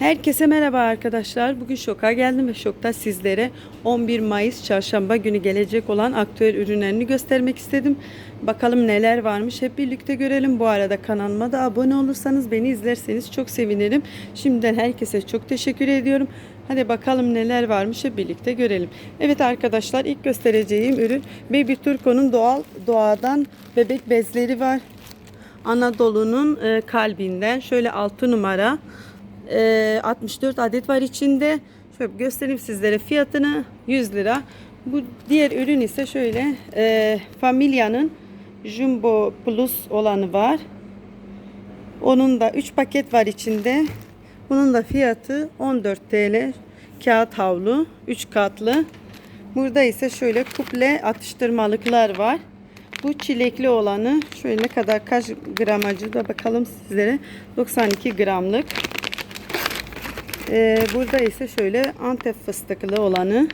Herkese merhaba arkadaşlar. Bugün şoka geldim ve şokta sizlere 11 Mayıs çarşamba günü gelecek olan aktüel ürünlerini göstermek istedim. Bakalım neler varmış hep birlikte görelim. Bu arada kanalıma da abone olursanız beni izlerseniz çok sevinirim. Şimdiden herkese çok teşekkür ediyorum. Hadi bakalım neler varmış hep birlikte görelim. Evet arkadaşlar ilk göstereceğim ürün Baby Turco'nun doğal doğadan bebek bezleri var. Anadolu'nun e, kalbinden şöyle 6 numara e, 64 adet var içinde. Şöyle göstereyim sizlere fiyatını 100 lira. Bu diğer ürün ise şöyle e, Familya'nın Jumbo Plus olanı var. Onun da 3 paket var içinde. Bunun da fiyatı 14 TL. Kağıt havlu 3 katlı. Burada ise şöyle kuple atıştırmalıklar var. Bu çilekli olanı şöyle ne kadar kaç gramajı da bakalım sizlere. 92 gramlık. Ee, burada ise şöyle Antep fıstıklı olanı.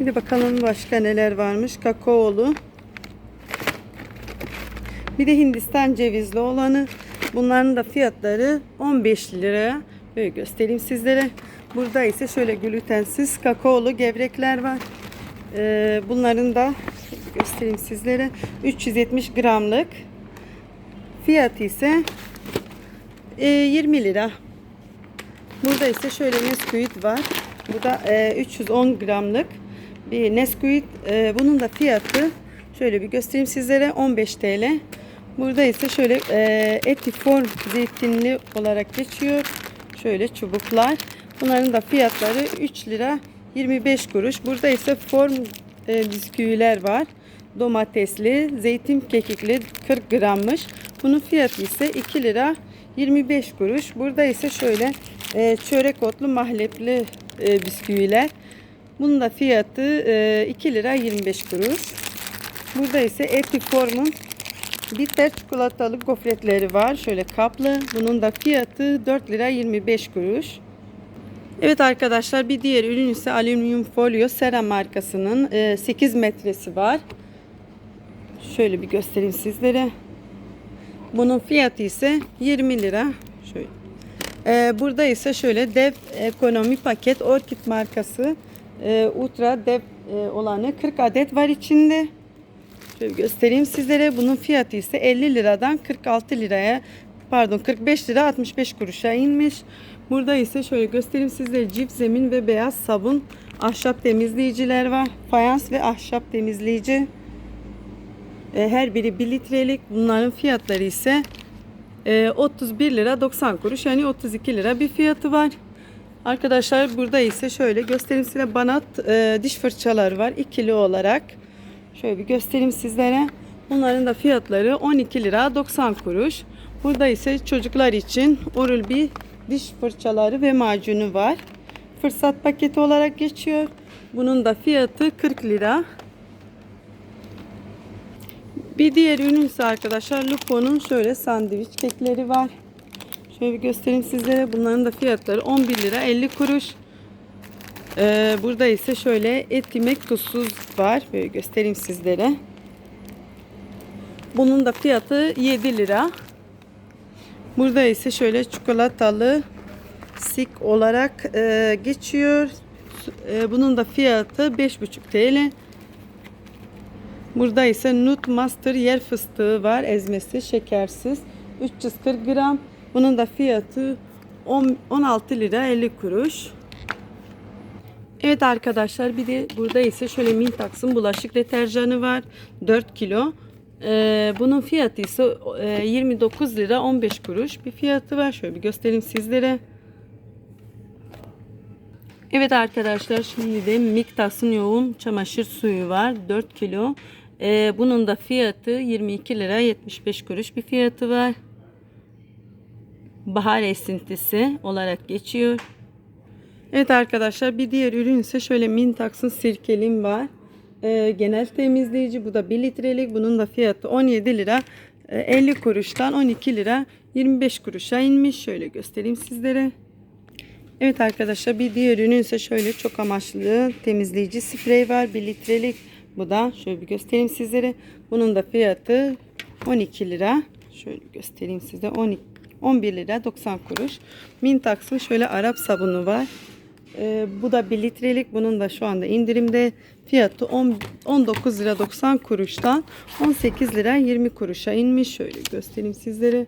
Bir de bakalım başka neler varmış. Kakaolu. Bir de Hindistan cevizli olanı. Bunların da fiyatları 15 lira. Böyle göstereyim sizlere. Burada ise şöyle glutensiz kakaolu gevrekler var. Ee, bunların da göstereyim sizlere. 370 gramlık. Fiyatı ise e, 20 lira. Burada ise şöyle Nesquik var. Bu da e, 310 gramlık bir Nesquik. E, bunun da fiyatı şöyle bir göstereyim sizlere 15 TL. Burada ise şöyle e, etiform zeytinli olarak geçiyor. Şöyle çubuklar. Bunların da fiyatları 3 lira 25 kuruş. Burada ise form e, bisküviler var. Domatesli, zeytin kekikli 40 grammış. Bunun fiyatı ise 2 lira 25 kuruş. Burada ise şöyle e, çörek otlu mahlepli e, bisküviler. Bunun da fiyatı e, 2 lira 25 kuruş. Burada ise Etiform'un bitter çikolatalı gofretleri var. Şöyle kaplı. Bunun da fiyatı 4 lira 25 kuruş. Evet arkadaşlar bir diğer ürün ise alüminyum folyo Sera markasının e, 8 metresi var. Şöyle bir göstereyim sizlere. Bunun fiyatı ise 20 lira. Şöyle. Ee, burada ise şöyle dev ekonomi paket Orchid markası e, ultra dev e, olanı 40 adet var içinde. Şöyle göstereyim sizlere. Bunun fiyatı ise 50 liradan 46 liraya pardon 45 lira 65 kuruşa inmiş. Burada ise şöyle göstereyim sizlere cips zemin ve beyaz sabun ahşap temizleyiciler var. Fayans ve ahşap temizleyici. E, her biri 1 litrelik. Bunların fiyatları ise e, 31 lira 90 kuruş yani 32 lira bir fiyatı var. Arkadaşlar burada ise şöyle göstereyim size banat e, diş fırçaları var ikili olarak. Şöyle bir göstereyim sizlere. Bunların da fiyatları 12 lira 90 kuruş. Burada ise çocuklar için Oral B diş fırçaları ve macunu var. Fırsat paketi olarak geçiyor. Bunun da fiyatı 40 lira. Bir diğer ürün ise arkadaşlar Lupo'nun şöyle sandviç kekleri var. Şöyle bir göstereyim sizlere. Bunların da fiyatları 11 lira 50 kuruş. Ee, burada ise şöyle et yemek tuzsuz var. Böyle göstereyim sizlere. Bunun da fiyatı 7 lira. Burada ise şöyle çikolatalı sik olarak e, geçiyor. E, bunun da fiyatı 5,5 TL. Burada ise Nut Master yer fıstığı var. Ezmesi şekersiz. 340 gram. Bunun da fiyatı 10 16 lira 50 kuruş. Evet arkadaşlar bir de burada ise şöyle Mintax'ın bulaşık deterjanı var. 4 kilo. Ee, bunun fiyatı ise e, 29 lira 15 kuruş bir fiyatı var. Şöyle bir göstereyim sizlere. Evet arkadaşlar şimdi de Miktas'ın yoğun çamaşır suyu var. 4 kilo. Ee, bunun da fiyatı 22 lira 75 kuruş bir fiyatı var. Bahar esintisi olarak geçiyor. Evet arkadaşlar bir diğer ürün ise şöyle Mintax'ın sirkelim var. Ee, genel temizleyici bu da 1 litrelik. Bunun da fiyatı 17 lira e, 50 kuruştan 12 lira 25 kuruşa inmiş. Şöyle göstereyim sizlere. Evet arkadaşlar bir diğer ürün ise şöyle çok amaçlı temizleyici sprey var. 1 litrelik. Bu da şöyle bir göstereyim sizlere. Bunun da fiyatı 12 lira. Şöyle göstereyim size. 12 11 lira 90 kuruş. Mintax'ın şöyle Arap sabunu var. Ee, bu da 1 litrelik. Bunun da şu anda indirimde. Fiyatı 10, 19 lira 90 kuruştan 18 lira 20 kuruşa inmiş. Şöyle göstereyim sizlere.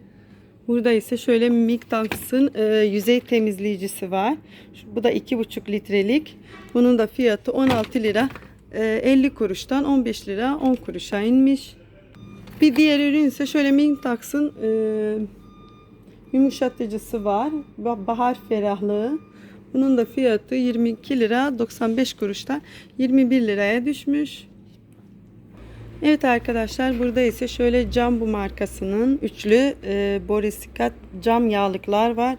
Burada ise şöyle Miktax'ın e, yüzey temizleyicisi var. Bu da 2,5 litrelik. Bunun da fiyatı 16 lira 50 kuruştan 15 lira 10 kuruşa inmiş. Bir diğer ürün ise şöyle Mintax'ın e, yumuşatıcısı var. Ba- Bahar ferahlığı. Bunun da fiyatı 22 lira 95 kuruştan 21 liraya düşmüş. Evet arkadaşlar burada ise şöyle Jumbo markasının üçlü e, borisikat cam yağlıklar var.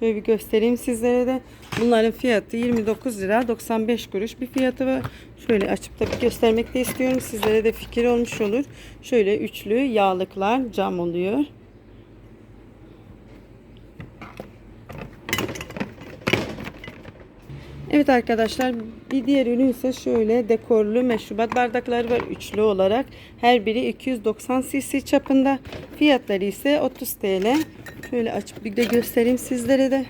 Şöyle bir göstereyim sizlere de. Bunların fiyatı 29 lira 95 kuruş bir fiyatı var. Şöyle açıp da göstermek de istiyorum. Sizlere de fikir olmuş olur. Şöyle üçlü yağlıklar cam oluyor. Evet arkadaşlar bir diğer ürün ise şöyle dekorlu meşrubat bardakları var üçlü olarak. Her biri 290 cc çapında. Fiyatları ise 30 TL. Şöyle açıp bir de göstereyim sizlere de.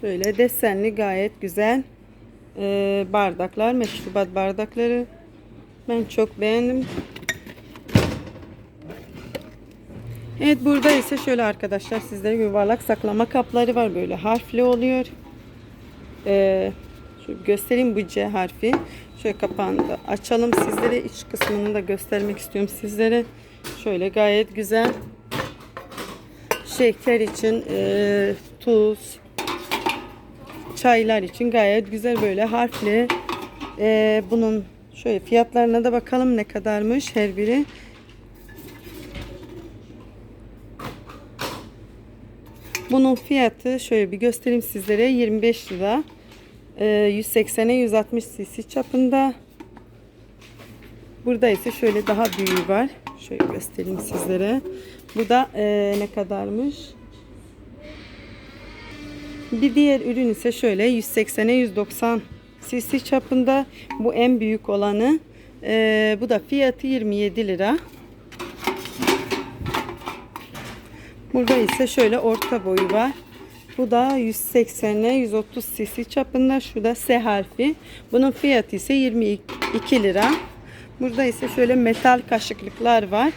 Şöyle desenli gayet güzel ee, bardaklar, meşrubat bardakları. Ben çok beğendim. Evet burada ise şöyle arkadaşlar sizlere yuvarlak saklama kapları var. Böyle harfli oluyor. Ee, şöyle göstereyim bu C harfi. Şöyle kapağını da açalım sizlere. iç kısmını da göstermek istiyorum sizlere. Şöyle gayet güzel. Şeker için e, tuz, çaylar için gayet güzel böyle harfli. Ee, bunun şöyle fiyatlarına da bakalım ne kadarmış her biri. Bunun fiyatı şöyle bir göstereyim sizlere 25 lira. Ee, 180'e 160 cc çapında. Burada ise şöyle daha büyüğü var. Şöyle göstereyim sizlere. Bu da e, ne kadarmış? Bir diğer ürün ise şöyle 180'e 190 cc çapında. Bu en büyük olanı. Ee, bu da fiyatı 27 lira. Burada ise şöyle orta boyu var. Bu da 180'e 130 cc çapında. Şu da S harfi. Bunun fiyatı ise 22 lira. Burada ise şöyle metal kaşıklıklar var.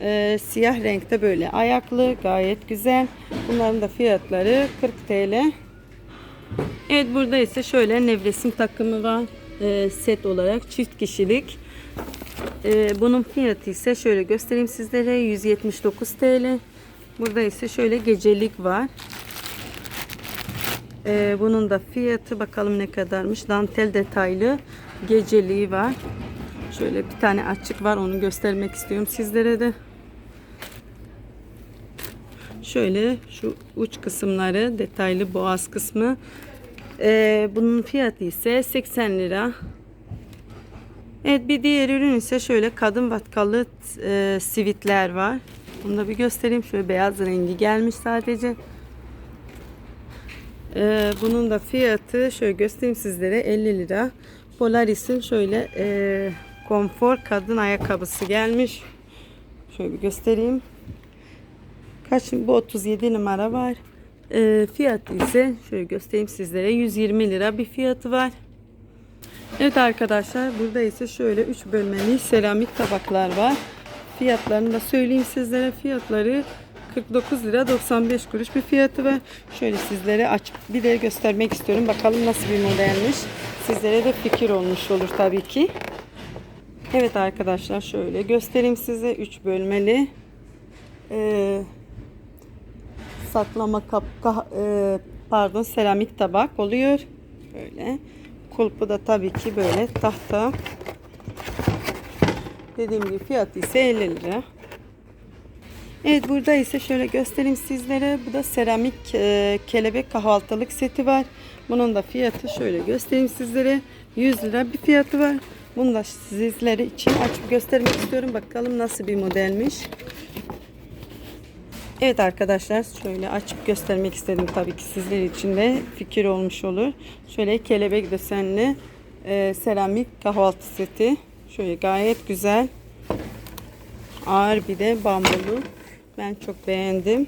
Ee, siyah renkte böyle ayaklı. Gayet güzel. Bunların da fiyatları 40 TL. Evet burada ise şöyle nevresim takımı var. Ee, set olarak çift kişilik. Ee, bunun fiyatı ise şöyle göstereyim sizlere 179 TL. Burada ise şöyle gecelik var. Ee, bunun da fiyatı bakalım ne kadarmış. Dantel detaylı geceliği var. Şöyle bir tane açık var. Onu göstermek istiyorum sizlere de. Şöyle şu uç kısımları detaylı boğaz kısmı. Ee, bunun fiyatı ise 80 lira. Evet bir diğer ürün ise şöyle kadın vatkalı e, sivitler var. Bunu da bir göstereyim. Şöyle beyaz rengi gelmiş sadece. Ee, bunun da fiyatı şöyle göstereyim sizlere 50 lira. Polaris'in şöyle e, konfor kadın ayakkabısı gelmiş. Şöyle bir göstereyim. Kaç bu 37 numara var. Ee, fiyatı ise şöyle göstereyim sizlere 120 lira bir fiyatı var. Evet arkadaşlar burada ise şöyle 3 bölmeli seramik tabaklar var. Fiyatlarını da söyleyeyim sizlere. Fiyatları 49 lira 95 kuruş bir fiyatı var. Şöyle sizlere açıp bir de göstermek istiyorum. Bakalım nasıl bir modelmiş. Sizlere de fikir olmuş olur tabii ki. Evet arkadaşlar şöyle göstereyim size. 3 bölmeli ee, saklama kap ka- e, pardon seramik tabak oluyor. Böyle. Kulpu da tabii ki böyle tahta. Dediğim gibi fiyatı ise 50 lira. Evet burada ise şöyle göstereyim sizlere. Bu da seramik e, kelebek kahvaltılık seti var. Bunun da fiyatı şöyle göstereyim sizlere. 100 lira bir fiyatı var. Bunu da sizlere için açıp göstermek istiyorum. Bakalım nasıl bir modelmiş. Evet arkadaşlar şöyle açıp göstermek istedim tabii ki sizler için de fikir olmuş olur. Şöyle kelebek desenli e, seramik kahvaltı seti. Şöyle gayet güzel. Ağır bir de bambulu. Ben çok beğendim.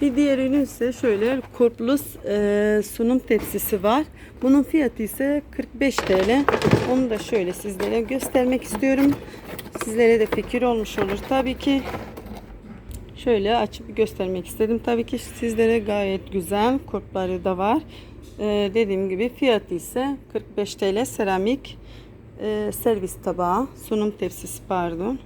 Bir diğer ürün ise şöyle kurplu e, sunum tepsisi var. Bunun fiyatı ise 45 TL. Onu da şöyle sizlere göstermek istiyorum. Sizlere de fikir olmuş olur tabii ki. Şöyle açıp göstermek istedim. Tabii ki sizlere gayet güzel kurpları da var. E, dediğim gibi fiyatı ise 45 TL seramik e, servis tabağı, sunum tepsisi pardon.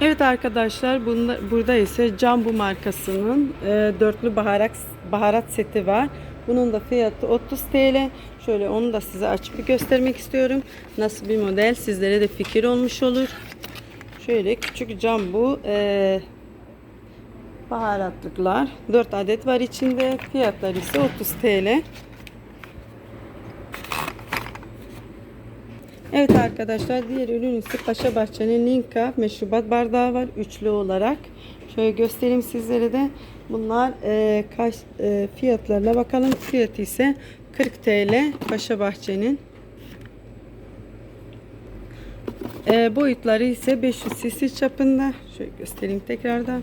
Evet arkadaşlar bunda, burada ise Cambu markasının e, dörtlü baharat, baharat seti var. Bunun da fiyatı 30 TL. Şöyle onu da size açıp göstermek istiyorum. Nasıl bir model sizlere de fikir olmuş olur. Şöyle küçük Cambu e, baharatlıklar. 4 adet var içinde. Fiyatları ise 30 TL. Evet arkadaşlar diğer ürün ise Paşa Bahçe'nin Linka meşrubat bardağı var üçlü olarak. Şöyle göstereyim sizlere de. Bunlar e, kaç e, fiyatlarına bakalım. Fiyatı ise 40 TL Paşa Bahçe'nin. E, boyutları ise 500 cc çapında. Şöyle göstereyim tekrardan.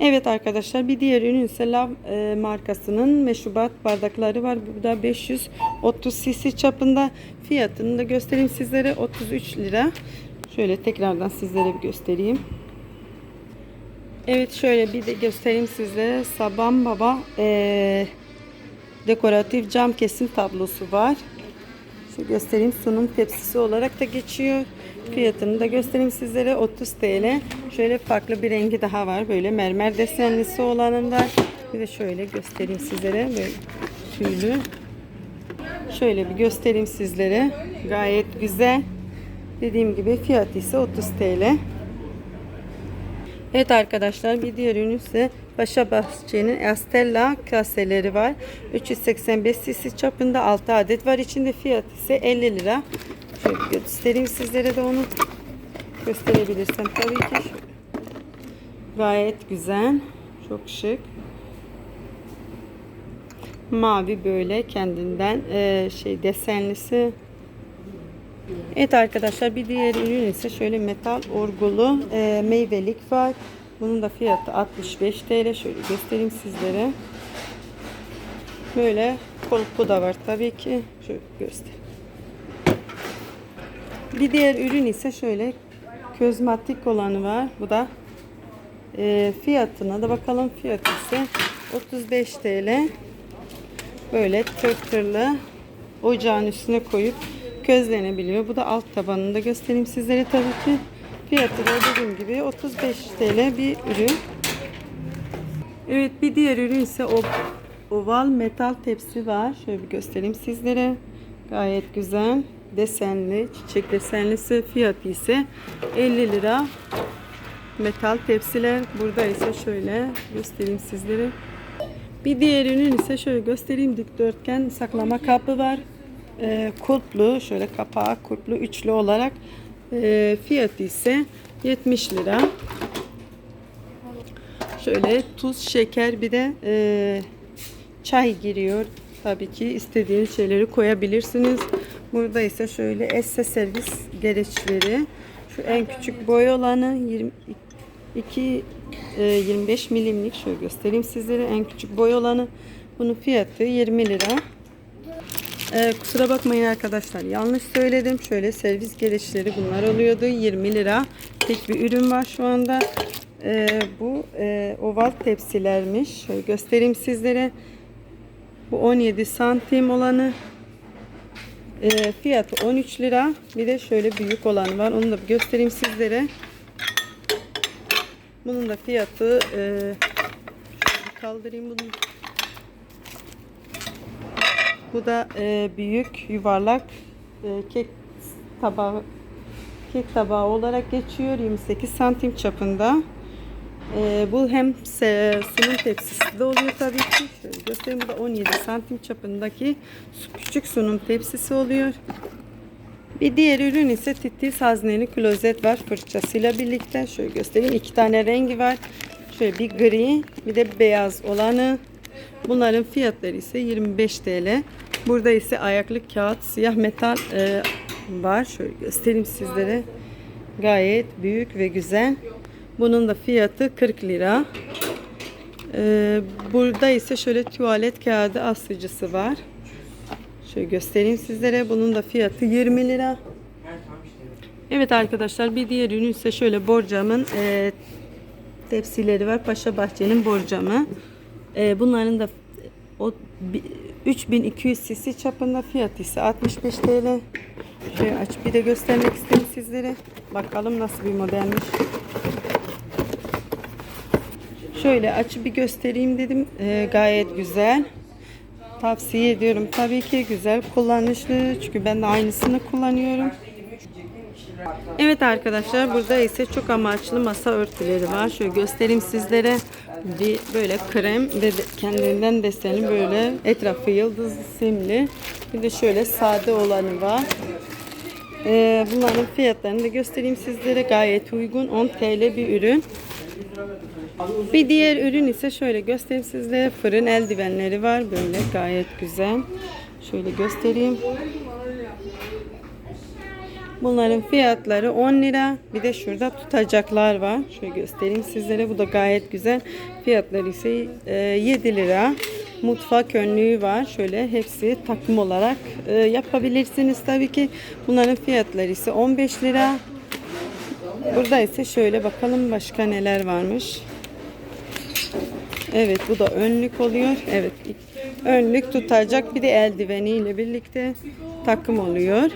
Evet arkadaşlar bir diğer ürün ise Lav e, markasının meşrubat bardakları var. Bu da 530 cc çapında. Fiyatını da göstereyim sizlere 33 lira. Şöyle tekrardan sizlere bir göstereyim. Evet şöyle bir de göstereyim sizlere. Saban Baba e, dekoratif cam kesim tablosu var. Şu göstereyim sunum tepsisi olarak da geçiyor. Fiyatını da göstereyim sizlere 30 TL. Şöyle farklı bir rengi daha var. Böyle mermer desenlisi olanın var. Bir de şöyle göstereyim sizlere. Böyle tüylü. Şöyle bir göstereyim sizlere. Gayet güzel. Dediğim gibi fiyatı ise 30 TL. Evet arkadaşlar bir diğer ürün ise Paşa Bahçe'nin Estella kaseleri var. 385 cc çapında 6 adet var. İçinde fiyat ise 50 lira. Şöyle göstereyim sizlere de onu. Gösterebilirsem tabii ki. Gayet güzel. Çok şık. Mavi böyle kendinden e, şey desenlisi. Evet arkadaşlar bir diğer ürün ise şöyle metal orgulu e, meyvelik var. Bunun da fiyatı 65 TL. Şöyle göstereyim sizlere. Böyle kolpu da var tabii ki. Şöyle göster. Bir diğer ürün ise şöyle közmatik olanı var. Bu da e, fiyatına da bakalım. Fiyatı ise 35 TL. Böyle tırtırlı ocağın üstüne koyup közlenebiliyor. Bu da alt tabanını da göstereyim sizlere tabii ki. Fiyatı da dediğim gibi 35 TL bir ürün. Evet bir diğer ürün ise o oval metal tepsi var. Şöyle bir göstereyim sizlere. Gayet güzel. Desenli, çiçek desenlisi fiyatı ise 50 lira. Metal tepsiler. Burada ise şöyle göstereyim sizlere. Bir diğer ürün ise şöyle göstereyim dikdörtgen saklama kabı var. E, kulplu şöyle kapağı kulplu üçlü olarak e, fiyatı ise 70 lira. Şöyle tuz, şeker bir de e, çay giriyor. Tabii ki istediğiniz şeyleri koyabilirsiniz. Burada ise şöyle esse servis gereçleri. Şu en küçük boy olanı 22 e, 25 milimlik şöyle göstereyim sizlere en küçük boy olanı. Bunun fiyatı 20 lira. Ee, kusura bakmayın arkadaşlar yanlış söyledim. Şöyle servis gereçleri bunlar oluyordu. 20 lira. Tek bir ürün var şu anda. Ee, bu e, oval tepsilermiş. Şöyle göstereyim sizlere. Bu 17 santim olanı. E, fiyatı 13 lira. Bir de şöyle büyük olan var. Onu da göstereyim sizlere. Bunun da fiyatı e, kaldırayım bunu. Bu da e, büyük yuvarlak e, kek tabağı kek tabağı olarak geçiyor 28 santim çapında. E, bu hem sunum tepsisi de oluyor tabii ki. Şöyle göstereyim bu da 17 santim çapındaki küçük sunum tepsisi oluyor. Bir diğer ürün ise titiz hazneli klozet var fırçasıyla birlikte. Şöyle göstereyim. iki tane rengi var. Şöyle bir gri bir de beyaz olanı. Bunların fiyatları ise 25 TL. Burada ise ayaklı kağıt siyah metal e, var. Şöyle göstereyim sizlere. Gayet büyük ve güzel. Bunun da fiyatı 40 lira. Ee, burada ise şöyle tuvalet kağıdı asıcısı var. Şöyle göstereyim sizlere. Bunun da fiyatı 20 lira. Evet arkadaşlar bir diğer ürün ise şöyle borcamın e, tepsileri var. Paşa Bahçe'nin borcamı. E, bunların da o bi- 3200 cc çapında fiyatı ise 65 TL. Şöyle aç bir de göstermek istedim sizlere. Bakalım nasıl bir modelmiş. Şöyle açıp bir göstereyim dedim. E, gayet güzel. Tavsiye ediyorum. Tabii ki güzel, kullanışlı. Çünkü ben de aynısını kullanıyorum. Evet arkadaşlar burada ise çok amaçlı masa örtüleri var. Şöyle göstereyim sizlere. Bir böyle krem ve de- kendinden desenli böyle etrafı yıldız simli. Bir de şöyle sade olanı var. Ee, bunların fiyatlarını da göstereyim sizlere. Gayet uygun. 10 TL bir ürün. Bir diğer ürün ise şöyle göstereyim sizlere. Fırın eldivenleri var. Böyle gayet güzel. Şöyle göstereyim. Bunların fiyatları 10 lira. Bir de şurada tutacaklar var. Şöyle göstereyim sizlere. Bu da gayet güzel. Fiyatları ise e, 7 lira. Mutfak önlüğü var. Şöyle hepsi takım olarak e, yapabilirsiniz tabii ki. Bunların fiyatları ise 15 lira. Burada ise şöyle bakalım başka neler varmış. Evet bu da önlük oluyor. Evet önlük tutacak bir de eldiveniyle birlikte takım oluyor.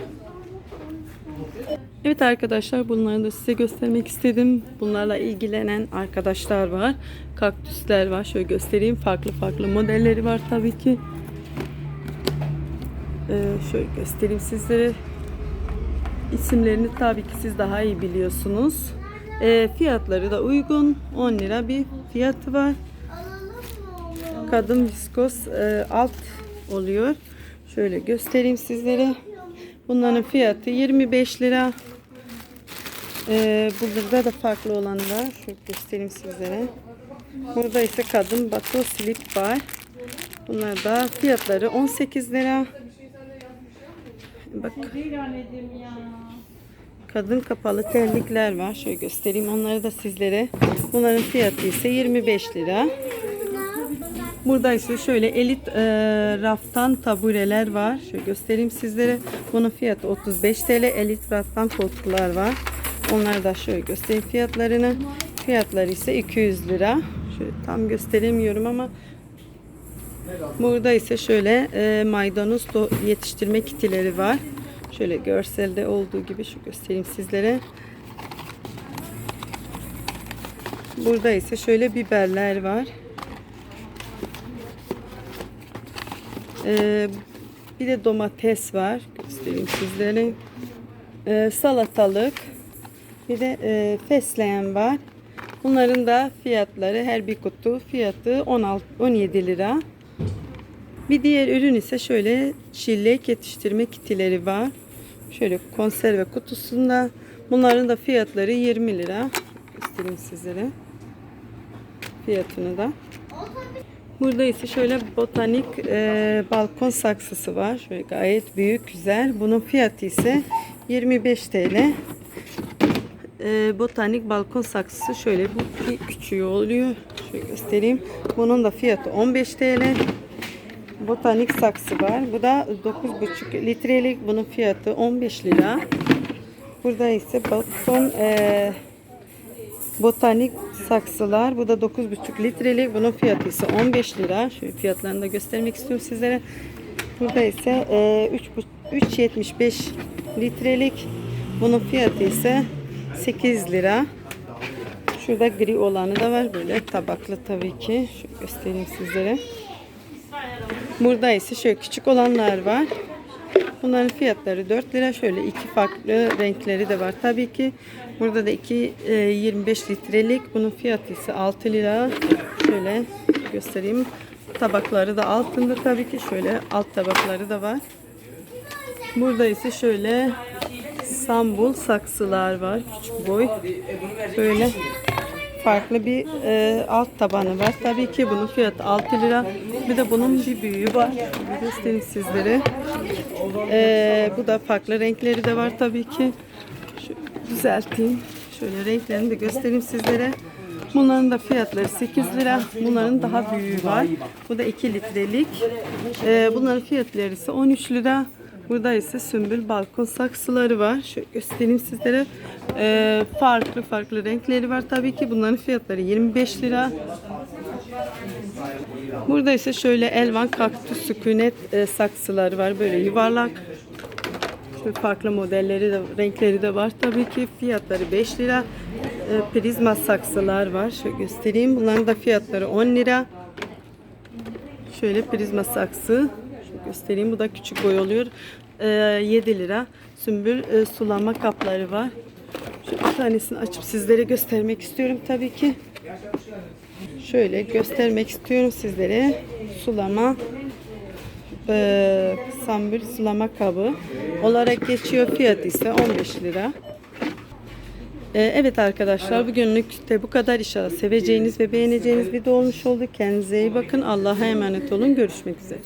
Evet arkadaşlar bunları da size göstermek istedim. Bunlarla ilgilenen arkadaşlar var. Kaktüsler var. Şöyle göstereyim. Farklı farklı modelleri var tabii ki. Ee, şöyle göstereyim sizlere. İsimlerini tabii ki siz daha iyi biliyorsunuz. Ee, fiyatları da uygun. 10 lira bir fiyatı var. Kadın viskos e, alt oluyor. Şöyle göstereyim sizlere. Bunların fiyatı 25 lira. Ee, burada da farklı olanı var. Şöyle göstereyim sizlere. Burada ise kadın bato slip var. Bunlar da fiyatları 18 lira. Bak. Kadın kapalı terlikler var. Şöyle göstereyim onları da sizlere. Bunların fiyatı ise 25 lira. Burada ise şöyle elit e, raftan tabureler var. Şöyle göstereyim sizlere. Bunun fiyatı 35 TL. Elit raftan koltuklar var. Onları da şöyle göstereyim fiyatlarını. Fiyatları ise 200 lira. Şöyle tam gösteremiyorum ama burada ise şöyle e, maydanoz yetiştirme kitileri var. Şöyle görselde olduğu gibi şu göstereyim sizlere. Burada ise şöyle biberler var. Ee, bir de domates var. Göstereyim sizlere. Ee, salatalık. Bir de e, fesleğen var. Bunların da fiyatları her bir kutu fiyatı 16 17 lira. Bir diğer ürün ise şöyle çilek yetiştirme kitileri var. Şöyle konserve kutusunda. Bunların da fiyatları 20 lira. Göstereyim sizlere. Fiyatını da. Burada ise şöyle botanik e, balkon saksısı var. Şöyle gayet büyük, güzel. Bunun fiyatı ise 25 TL. E, botanik balkon saksısı şöyle bu bir küçüğü oluyor. Şöyle göstereyim. Bunun da fiyatı 15 TL. Botanik saksı var. Bu da 9,5 litrelik. Bunun fiyatı 15 lira. Burada ise balkon e, botanik saksılar. Bu da 9,5 litrelik. Bunun fiyatı ise 15 lira. Şöyle fiyatlarını da göstermek istiyorum sizlere. Burada ise e, 3 3.75 litrelik. Bunun fiyatı ise 8 lira. Şurada gri olanı da var. Böyle tabaklı tabii ki. Şöyle göstereyim sizlere. Burada ise şöyle küçük olanlar var. Bunların fiyatları 4 lira. Şöyle iki farklı renkleri de var tabii ki. Burada da iki e, 25 litrelik. Bunun fiyatı ise 6 lira. Şöyle göstereyim. Tabakları da altında tabii ki. Şöyle alt tabakları da var. Burada ise şöyle sambul saksılar var. Küçük boy. Böyle farklı bir e, alt tabanı var. Tabii ki bunun fiyatı 6 lira. Bir de bunun bir büyüğü var. Bir göstereyim sizlere. E, bu da farklı renkleri de var tabii ki. Şu düzelteyim. Şöyle renklerini de göstereyim sizlere. Bunların da fiyatları 8 lira. Bunların daha büyüğü var. Bu da 2 litrelik. Ee, bunların fiyatları ise 13 lira. Burada ise sümbül balkon saksıları var. Şöyle göstereyim sizlere. Ee, farklı farklı renkleri var tabii ki. Bunların fiyatları 25 lira. Burada ise şöyle elvan kaktüs sükunet e, saksıları var. Böyle yuvarlak. Şöyle farklı modelleri de renkleri de var tabii ki. Fiyatları 5 lira. E, prizma saksılar var. Şöyle göstereyim. Bunların da fiyatları 10 lira. Şöyle prizma saksı. Göstereyim. Bu da küçük boy oluyor. E, 7 lira. Sümbül e, sulama kapları var. Şöyle bir tanesini açıp sizlere göstermek istiyorum tabii ki. Şöyle göstermek istiyorum sizlere. Sulama e, sambül sulama kabı olarak geçiyor. Fiyat ise 15 lira. E, evet arkadaşlar bugünlük de bu kadar inşallah seveceğiniz ve beğeneceğiniz video olmuş oldu. Kendinize iyi bakın. Allah'a emanet olun. Görüşmek üzere.